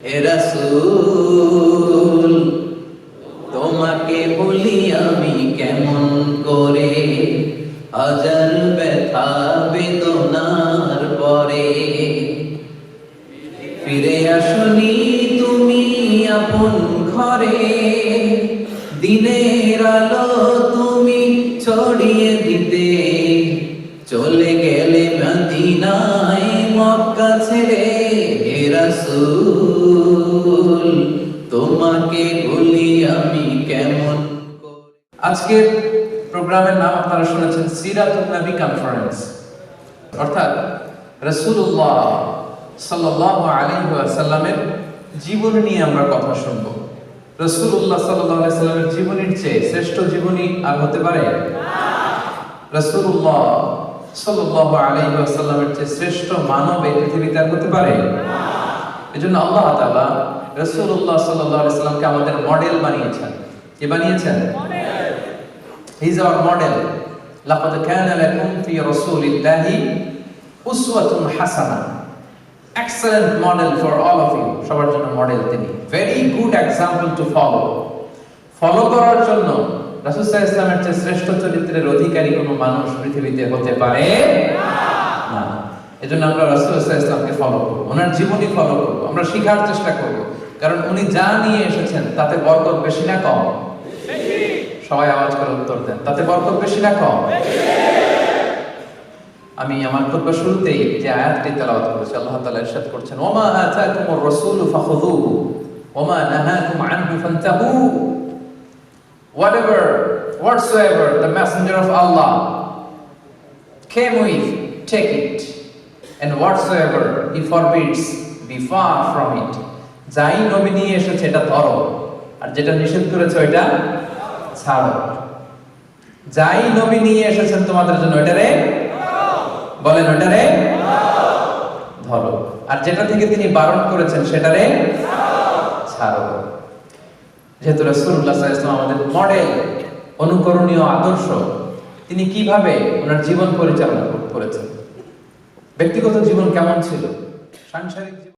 রাসূল, তোমাকে বলি আমি কেমন করে? হাজার ব্যথা বেদনার পরে ফিরে আসনি তুমি আপন ঘরে। দিনের আলো তুমি ছড়িয়ে দিতে। চলে গেলে মদিনায় মক্কা ছেড়ে রাসূল আজকের প্রোগ্রামের নাম আপনারা শুনেছেন সিরাতুল নবী কনফারেন্স অর্থাৎ রাসূলুল্লাহ সাল্লাল্লাহু আলাইহি ওয়াসাল্লামের জীবনী নিয়ে আমরা কথা শুনব। রাসূলুল্লাহ সাল্লাল্লাহু আলাইহি সাল্লামের জীবনীর চেয়ে শ্রেষ্ঠ জীবনী আর হতে পারে? রাসূলুল্লাহ সাল্লাল্লাহু আলাইহি ওয়াসাল্লামের চেয়ে শ্রেষ্ঠ মানব এই পৃথিবীতে আর হতে পারে? এজন্য আল্লাহ তাআলা রাসূলুল্লাহ সাল্লাল্লাহু আলাইহি সাল্লামকে আমাদের মডেল বানিয়েছেন। কে বানিয়েছেন? হিজ আওয়ার মডেল লাকাদ কানা লাকুম ফি রাসূলিল্লাহি উসওয়াতুন হাসানা excellent model for all of you সবার জন্য মডেল তিনি। Very good example to follow follow করার জন্য রাসুসা ইসলামের চেয়ে শ্রেষ্ঠ চরিত্রের অধিকারী কোনো মানুষ পৃথিবীতে হতে পারে? না। এজন্য আমরা রাসুলসাহ ইসলামকে ফলো করব। ওনার জীবনী ফলো করব। আমরা শিখার চেষ্টা করব। কারণ উনি যা নিয়ে এসেছেন তাতে বরকত বেশি না কম। সবাই আওয়াজ করে উত্তর দেন। তাতে বরকত বেশি না কম? আমি আমার খুতবা শুরুতেই যে আয়াতটি তেলাওয়াত করেছি, আল্লাহ তাআলা ইরশাদ করছেন, ওমা আতাকুমুর রাসূলু ফাখুযুহু, ওমা নাহাকুম আনহু ফান্তাহু। Whatever, whatsoever, the messenger of Allah came with, take it. And whatsoever he forbids, be far from it. যাই নবী নিয়ে এসেছে, এটা ধরো। আর যেটা নিষেধ করেছে, ওইটা ছাড়ো। যাই নবী নিয়ে এসেছেন তোমাদের জন্য ওইটারে বলেন ওইটারে ধরো। আর যেটা থেকে তিনি বারণ করেছেন সেটারে ছাড়ো। যেহেতু আলাইহি ওয়াসাল্লাম আমাদের মডেল অনুকরণীয় আদর্শ, তিনি কীভাবে ওনার জীবন পরিচালনা করেছেন? ব্যক্তিগত জীবন কেমন ছিল? সাংসারিক